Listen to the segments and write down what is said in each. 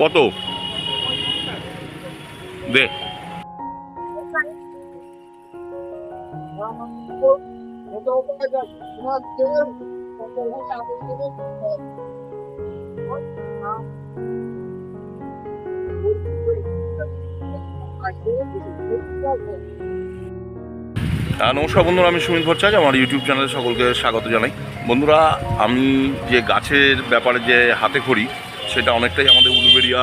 কত? দে। নমস্কার বন্ধুরা, আমি সুমিত ভট্টাচার্য, আমার ইউটিউব চ্যানেলে সকলকে স্বাগত জানাই। বন্ধুরা, আমি যে গাছের ব্যাপারে যে হাতে করি সেটা অনেকটাই আমাদের উলুবেরিয়া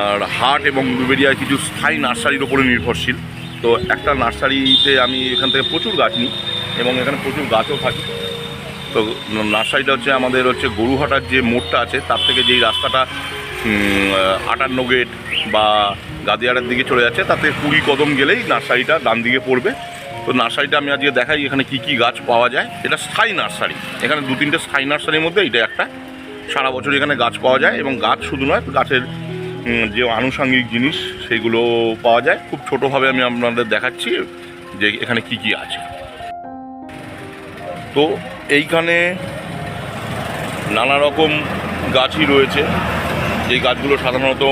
আর হাট এবং উলুবেরিয়ার কিছু স্থায়ী নার্সারির ওপরে নির্ভরশীল। তো একটা নার্সারিতে আমি এখান থেকে প্রচুর গাছ নিই এবং এখানে প্রচুর গাছও থাকে। তো নার্সারিটা হচ্ছে আমাদের হচ্ছে গরুহাটার যে মোড়টা আছে, তার থেকে যেই রাস্তাটা আটান্ন গেট বা গাদিয়ারের দিকে চলে যাচ্ছে তাতে কুড়ি কদম গেলেই নার্সারিটা ডান দিকে পড়বে। তো নার্সারিটা আমি আজকে দেখাই এখানে কি কি গাছ পাওয়া যায়। এটা স্থায়ী নার্সারি। এখানে দু তিনটে স্থায়ী নার্সারির মধ্যে এটা একটা। সারা বছর এখানে গাছ পাওয়া যায় এবং গাছ শুধু নয়, গাছের যে আনুষঙ্গিক জিনিস সেগুলো পাওয়া যায়। খুব ছোটোভাবে আমি আপনাদের দেখাচ্ছি যে এখানে কি কি আছে। তো এইখানে নানা রকম গাছই রয়েছে। এই গাছগুলো সাধারণত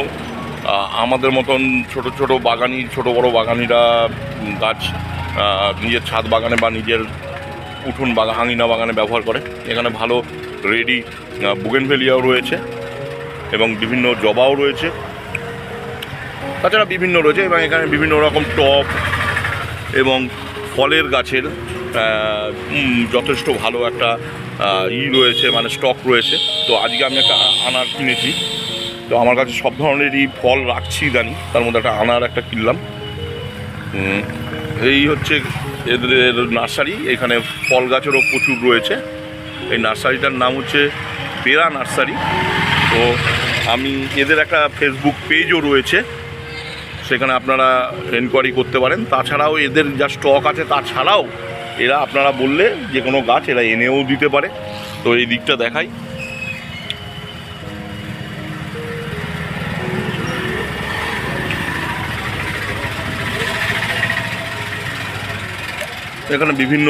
আমাদের মতন ছোট ছোট বাগানি, ছোট বড় বাগানিরা গাছ নিজের ছাদ বাগানে বা নিজের উঠোন বাগান হাঙিনা বাগানে ব্যবহার করে। এখানে ভালো রেডি বুগেনভেলিয়াও রয়েছে এবং বিভিন্ন জবাও রয়েছে। তাছাড়া বিভিন্ন রয়েছে এবং এখানে বিভিন্ন রকম টব এবং ফলের গাছের যথেষ্ট ভালো একটা ই রয়েছে মানে স্টক রয়েছে। তো আজকে আমি একটা আনার কিনেছি। তো আমার কাছে সব ধরনেরই ফল রাখছি জানি তার মধ্যে একটা আনার একটা কিনলাম। এই হচ্ছে এদের নার্সারি, এখানে ফল গাছেরও প্রচুর রয়েছে। এই নার্সারিটার নাম হচ্ছে বেরা নার্সারি। তো আমি এদের একটা ফেসবুক পেজও রয়েছে। সেখানে আপনারা এনকোয়ারি করতে পারেন। তাছাড়াও এদের যা স্টক আছে, তাছাড়াও এরা আপনারা বললে যে কোনো গাছ এরা এনেও দিতে পারে। তো এই দিকটা দেখাই। এখানে বিভিন্ন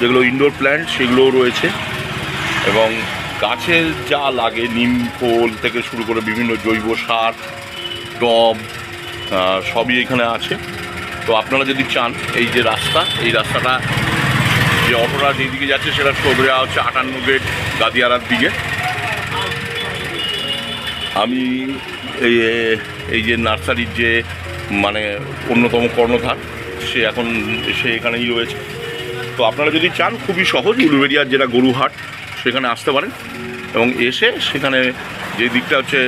যেগুলো ইনডোর প্ল্যান্ট সেগুলোও রয়েছে। এবং গাছের যা লাগে, নিম খোল থেকে শুরু করে বিভিন্ন জৈব সার টব সবই এখানে আছে। তো আপনারা যদি চান, এই যে রাস্তা, এই রাস্তাটা যে অটোটা যেদিকে যাচ্ছে, সেটা সোজা হচ্ছে আটান্ন গেট গাদিয়ারার দিকে। আমি এই এই যে নার্সারির যে মানে অন্যতম কর্ণধার, সে এখন, সে এখানেই রয়েছে। তো আপনারা যদি চান, খুবই সহজ, উলুবেরিয়ার যেটা গরুহাট, সেখানে আসতে পারেন। এবং এসে সেখানে যে দিকটা হচ্ছে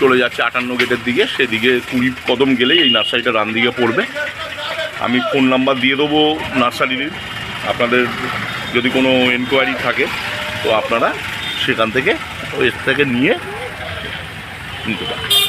চলে যাচ্ছে আটান্ন গেটের দিকে, সেদিকে কুড়ি কদম গেলেই এই নার্সারিটা রান দিকে পড়বে। আমি ফোন নাম্বার দিয়ে দেবো নার্সারির, আপনাদের যদি কোনো এনকোয়ারি থাকে, তো আপনারা সেখান থেকে, এর থেকে নিয়ে নিতে পারেন।